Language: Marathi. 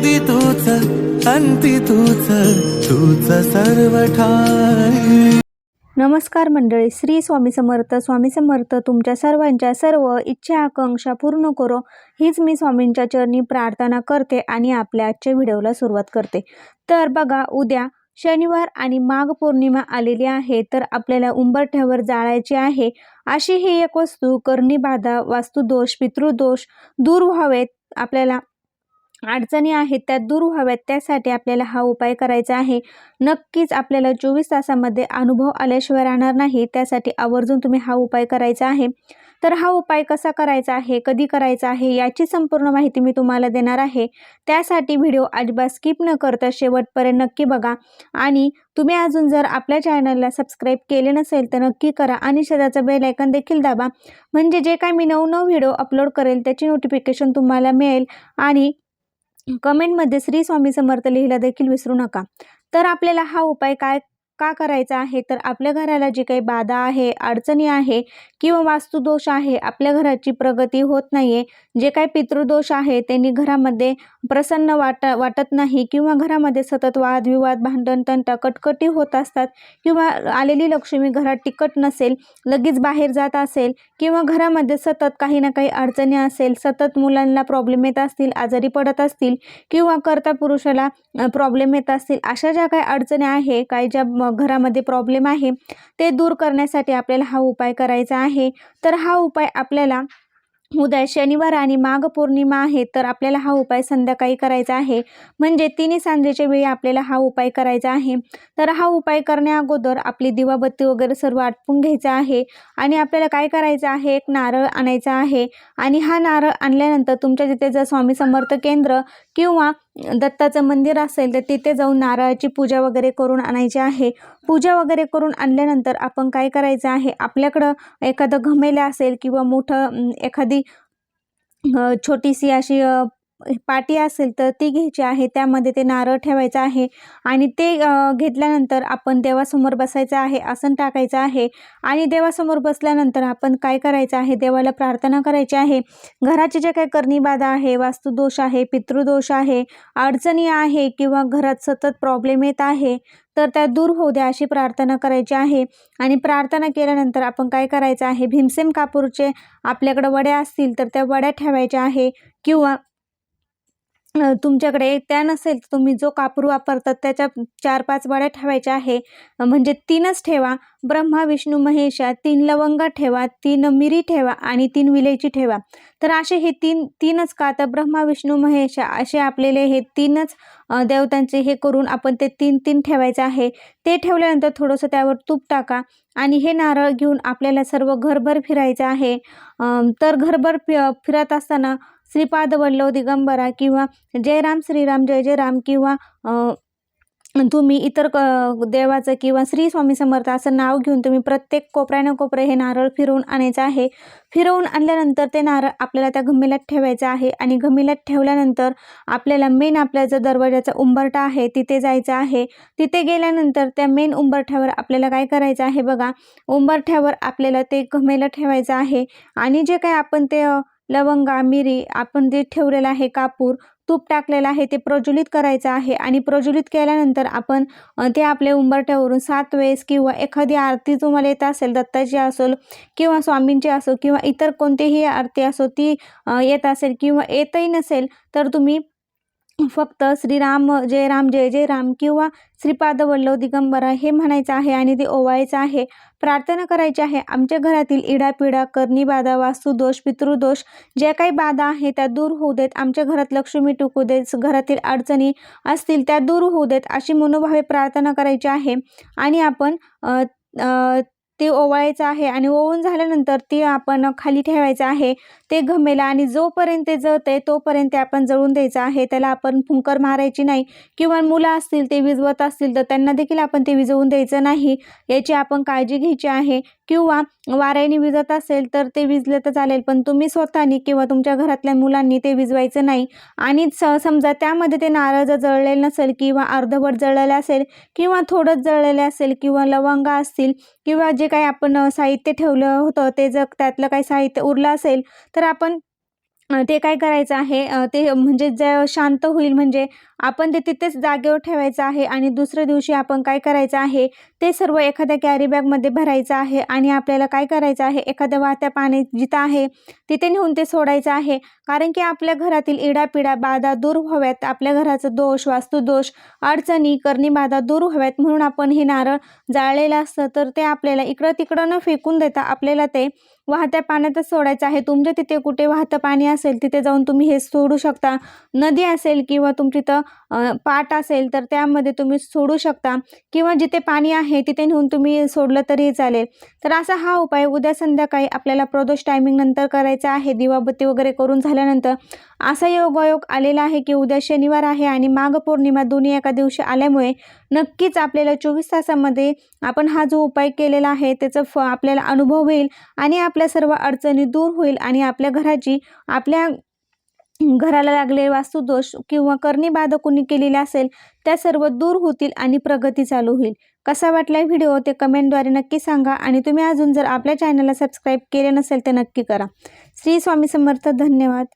आधी तूच अंती तूच तूच सर्व ठाई नमस्कार मंडळी श्री स्वामी समर्थ. स्वामी समर्थ तुमच्या सर्वांच्या सर्व इच्छा आकांक्षा पूर्ण करो. हीच मी स्वामींच्या चरणी प्रार्थना करते आणि आपल्या आजच्या व्हिडिओला सुरुवात करते. तर बघा उद्या शनिवार आणि माघ पौर्णिमा आलेली आहे तर आपल्याला उंबरठ्यावर जाळायची आहे. अशी ही एक वस्तू कर्णीबाधा वास्तुदोष पितृदोष दूर व्हावेत. आपल्याला अडचणी आहेत त्या दूर व्हाव्यात. त्यासाठी आपल्याला हा उपाय करायचा आहे. नक्कीच आपल्याला चोवीस तासामध्ये अनुभव आल्याशिवाय राहणार नाही. त्यासाठी आवर्जून तुम्ही हा उपाय करायचा आहे. तर हा उपाय कसा करायचा आहे कधी करायचा आहे याची संपूर्ण माहिती मी तुम्हाला देणार आहे. त्यासाठी व्हिडिओ अजिबात स्किप न करता शेवटपर्यंत नक्की बघा. आणि तुम्ही अजून जर आपल्या चॅनलला सबस्क्राईब केले नसेल तर नक्की करा आणि शेजारचा बेल आयकन देखील दाबा. म्हणजे जे काय मी नवनव व्हिडिओ अपलोड करेल त्याची नोटिफिकेशन तुम्हाला मिळेल. आणि कमेंटमध्ये श्री स्वामी समर्थ लिहिला देखील विसरू नका. तर आपल्याला हा उपाय काय का करायचा आहे? तर आपल्या घराला जी काही बाधा आहे अडचणी आहे किंवा वास्तुदोष आहे आपल्या घराची प्रगती होत नाही आहे जे काही पितृदोष आहे त्यांनी घरामध्ये प्रसन्न वाट वाटत नाही किंवा घरामध्ये सतत वादविवाद भांडण तंटा कटकटी होत असतात किंवा आलेली लक्ष्मी घरात टिकट नसेल लगेच बाहेर जात असेल किंवा घरामध्ये सतत काही ना काही अडचणी असेल सतत मुलांना प्रॉब्लेम येत असतील आजारी पडत असतील किंवा कर्ता पुरुषाला प्रॉब्लेम येत असतील अशा ज्या काही अडचणी आहे काही ज्या घरामध्ये प्रॉब्लेम आहे ते दूर करण्यासाठी आपल्याला हा उपाय करायचा आहे. तर हा उपाय आपल्याला उद्या शनिवार आणि माघ पौर्णिमा आहे तर आपल्याला हा उपाय संध्याकाळी करायचा आहे. म्हणजे तिन्ही सांजेच्या वेळी आपल्याला हा उपाय करायचा आहे. तर हा उपाय करण्या अगोदर आपली दिवाबत्ती वगैरे सर्व आटपून घ्यायचा आहे आणि आपल्याला काय करायचं आहे? एक नारळ आणायचा आहे आणि हा नारळ आणल्यानंतर तुमच्या जिथे जर स्वामी समर्थ केंद्र किंवा दत्ताचं मंदिर असेल तर तिथे जाऊन नारळाची पूजा वगैरे करून आणायची आहे. पूजा वगैरे करून आणल्यानंतर आपण काय करायचं आहे? आपल्याकडं एखादं घमेलं असेल किंवा मोठं एखादी छोटीशी अशी पाटी असेल तर ती घ्यायची आहे. त्यामध्ये ते नारळ ठेवायचं आहे आणि ते घेतल्यानंतर आपण देवासमोर बसायचं आहे आसन टाकायचं आहे आणि देवासमोर बसल्यानंतर आपण काय करायचं आहे? देवाला प्रार्थना करायची आहे. घराचे जे काही करणीबाधा आहे वास्तुदोष आहे पितृदोष आहे अडचणी आहे किंवा घरात सतत प्रॉब्लेम येत आहे तर त्या दूर होऊ द्या अशी प्रार्थना करायची आहे. आणि प्रार्थना केल्यानंतर आपण काय करायचं आहे? भीमसेन कापूरचे आपल्याकडं वड्या असतील तर त्या वड्या ठेवायच्या आहे किंवा तुमच्याकडे त्या नसेल तर तुम्ही जो कापूर वापरतात त्याच्या चार पाच वाड्या ठेवायच्या आहे. म्हणजे तीनच ठेवा. ब्रह्मा विष्णू महेशा तीन लवंगा ठेवा तीन मिरी ठेवा आणि तीन विलेची ठेवा. तर असे हे तीन तीनच का? तर ब्रह्मा विष्णू महेशा असे आपलेले हे तीनच देवतांचे हे करून आपण ते तीन तीन ठेवायचं आहे. ते ठेवल्यानंतर थोडंसं त्यावर तूप टाका आणि हे नारळ घेऊन आपल्याला सर्व घरभर फिरायचं आहे. तर घरभर फि फिरत असताना श्रीपाद वल्लव दिगंबरा किंवा जय राम श्रीराम जय जय राम किंवा तुम्ही इतर क देवाचं किंवा श्री स्वामी समर्थ असं नाव घेऊन तुम्ही प्रत्येक कोपऱ्यानं कोपरे हे नारळ फिरवून आणायचं आहे. फिरवून आणल्यानंतर ते नारळ आपल्याला त्या घमिल्यात ठेवायचं आहे आणि घमिल्यात ठेवल्यानंतर आपल्याला मेन आपल्या जो दरवाजाचा उंबरठा आहे तिथे जायचं आहे. तिथे गेल्यानंतर त्या मेन उंबरठ्यावर आपल्याला काय करायचं आहे बघा. उंबरठ्यावर आपल्याला ते घमेलं ठेवायचं आहे आणि जे काय आपण ते लवंगा मिरी आपण जे ठेवलेलं आहे कापूर तूप टाकलेलं आहे ते प्रज्वलित करायचं आहे आणि प्रज्वलित केल्यानंतर आपण ते आपल्या उंबरठ्यावरून सात वेळेस किंवा एखादी आरती तुम्हाला येत असेल दत्ताची असेल किंवा स्वामींची असो किंवा इतर कोणतीही आरती असो ती येत असेल किंवा येतही नसेल तर तुम्ही फक्त श्रीराम जय राम जय जय राम किंवा श्रीपाद वल्लव दिगंबरा हे म्हणायचं आहे आणि ते ओवायचं आहे. प्रार्थना करायची आहे. आमच्या घरातील इडापिडा करणी बाधा वास्तुदोष पितृदोष ज्या काही बाधा आहे त्या दूर होऊ देत. आमच्या घरात लक्ष्मी टिकू देत. घरातील अडचणी असतील त्या दूर होऊ देत अशी मनोभावे प्रार्थना करायची आहे. आणि आपण ते ओवाळायचं आहे आणि ओवून झाल्यानंतर ते आपण खाली ठेवायचं आहे. ते घमेला आणि जोपर्यंत ते आहे तोपर्यंत आपण जळून द्यायचं आहे. त्याला आपण फुंकर मारायची नाही. किंवा मुलं असतील ते विजवत असतील तर त्यांना देखील आपण ते विजवून द्यायचं नाही. याची आपण काळजी घ्यायची आहे. किंवा वाऱ्याने विजत असेल तर ते विजलं तर चालेल पण तुम्ही स्वतःनी किंवा तुमच्या घरातल्या मुलांनी ते विजवायचं नाही. आणि स समजा त्यामध्ये ते नारळ जर जळलेलं नसेल किंवा अर्धवट जळलेलं असेल किंवा थोडंच जळलेलं असेल किंवा लवंगा असतील किंवा जे काही आपण साहित्य ठेवलं होतं ते जर त्यातलं काही साहित्य उरलं असेल तर आपण ते काय करायचं आहे? ते म्हणजे जे शांत होईल म्हणजे आपण ते तिथेच जागेवर ठेवायचं आहे आणि दुसऱ्या दिवशी आपण काय करायचं आहे? ते सर्व एखाद्या कॅरी बॅगमध्ये भरायचं आहे आणि आपल्याला काय करायचं आहे? एखाद्या वाहत्या पाणी जिथं आहे तिथे नेऊन ते सोडायचं आहे. कारण की आपल्या घरातील इडापिडा बाधा दूर व्हाव्यात. आपल्या घराचं दोष वास्तुदोष अडचणी करणी बाधा दूर व्हाव्यात. म्हणून आपण हे नारळ जाळलेलं असतं तर ते आपल्याला इकडं तिकडं न फेकून देता आपल्याला ते वाहत्या पाण्यातच सोडायचं आहे. तुमच्या तिथे कुठे वाहतं पाणी असेल तिथे जाऊन तुम्ही हे सोडू शकता. नदी असेल किंवा तुमची तर पाट असेल तर त्यामध्ये तुम्ही सोडू शकता. किंवा जिथे पाणी आहे तिथे नेऊन तुम्ही सोडलं तरीही चालेल. तर असा हा उपाय उद्या संध्याकाळी आपल्याला प्रदोष टायमिंग नंतर करायचा आहे. दिवाबत्ती वगैरे करून झाल्यानंतर असा योगायोग आलेला आहे की उद्या शनिवार आहे आणि माघ पौर्णिमा दोन्ही एका दिवशी आल्यामुळे नक्कीच आपल्याला चोवीस तासामध्ये आपण हा जो उपाय केलेला आहे त्याचं फ आपल्याला अनुभव होईल आणि आपल्या सर्व अडचणी दूर होईल आणि आपल्या घराची आपल्या घराला लागले वास्तुदोष किंवा करणी बाधा कोणी केलेली असेल त्या सर्व दूर होतील आणि प्रगती चालू होईल. कसा वाटला व्हिडिओ ते कमेंटद्वारे नक्की सांगा आणि तुम्ही अजून जर आपल्या चॅनलला सबस्क्राईब केले नसेल तर नक्की करा. श्री स्वामी समर्थ धन्यवाद.